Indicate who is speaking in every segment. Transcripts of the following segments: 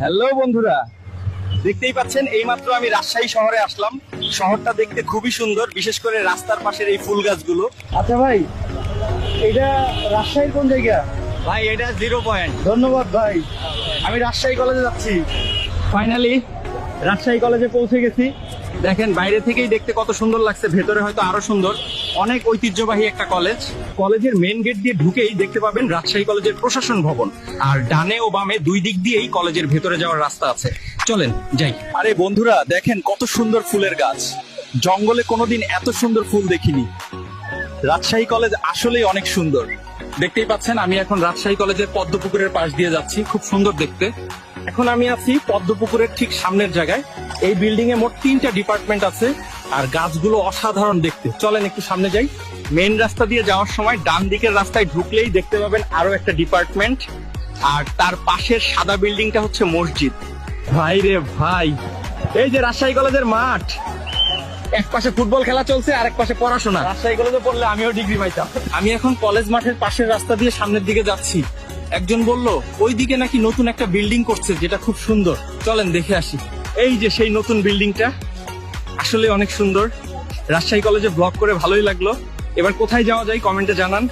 Speaker 1: Hello বন্ধুরা দেখতেই পাচ্ছেন এইমাত্র আমি রাজশাহী শহরে আসলাম। শহরটা দেখতে খুবই সুন্দর বিশেষ করে রাস্তার পাশের এই ফুল গাছগুলো।
Speaker 2: আচ্ছা ভাই এটা রাজশাহীর কোন জায়গা?
Speaker 1: ভাই এটা জিরো পয়েন্ট
Speaker 2: ধন্যবাদ ভাই। আমি রাজশাহী কলেজে যাচ্ছি।
Speaker 1: ফাইনালি রাজশাহী কলেজে পৌঁছে গেছি। দেখেন, বাইরে থেকেই দেখতে কত সুন্দর লাগছে, ভেতরে হয়তো আরও সুন্দর। অনেক ঐতিহ্যবাহী একটা কলেজ। কলেজের মেন গেট দিয়ে ঢুকেই দেখতে পাবেন রাজশাহী কলেজের প্রশাসন ভবন। আর ডানে ও বামে দুই দিক দিয়েই কলেজের ভেতরে যাওয়ার রাস্তা আছে। চলেন, যাই। আরে বন্ধুরা, দেখেন কত সুন্দর ফুলের গাছ। জঙ্গলে কোনোদিন এত সুন্দর ফুল দেখিনি। রাজশাহী কলেজ আসলেই অনেক সুন্দর। দেখতেই পাচ্ছেন, আমি এখন রাজশাহী কলেজের পদ্মপুকুরের পাশ দিয়ে যাচ্ছি। খুব সুন্দর দেখতে। এখন আমি আছি পদ্মপুকুরের ঠিক সামনের জায়গায়। এই বিল্ডিং এ মোট তিনটা ডিপার্টমেন্ট আছে আর গাছগুলো অসাধারণ দেখতে। চলেন একটু সামনে যাই। মেন রাস্তা দিয়ে যাওয়ার সময় ডান দিকের রাস্তায় ঢুকলেই দেখতে পাবেন আরও একটা ডিপার্টমেন্ট আর তার পাশের সাদা বিল্ডিংটা হচ্ছে মসজিদ। ভাই রে ভাই, এই যে রাজশাহী কলেজের মাঠ। এক পাশে ফুটবল খেলা চলছে আর এক পাশে পড়াশোনা।
Speaker 2: রাজশাহী কলেজে পড়লে আমিও ডিগ্রি পাইতাম।
Speaker 1: আমি এখন কলেজ মাঠের পাশের রাস্তা দিয়ে সামনের দিকে যাচ্ছি। একজন বলল ওই দিকে নাকি নতুন একটা বিল্ডিং করছে যেটা খুব সুন্দর। চলেন দেখে আসি। এই যে সেই নতুন বিল্ডিংটা, আসলে অনেক সুন্দর। রাজশাহী কলেজে ব্লগ করে ভালোই লাগল। এবার কোথায় যাওয়া যায় কমেন্টে জানান।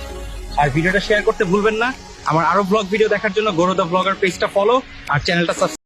Speaker 1: আর ভিডিওটা শেয়ার করতে ভুলবেন না। আমার আরও ব্লগ ভিডিও দেখার জন্য গৌরদা ব্লগার পেজটা ফলো আর চ্যানেলটা সাবস্ক্রাইব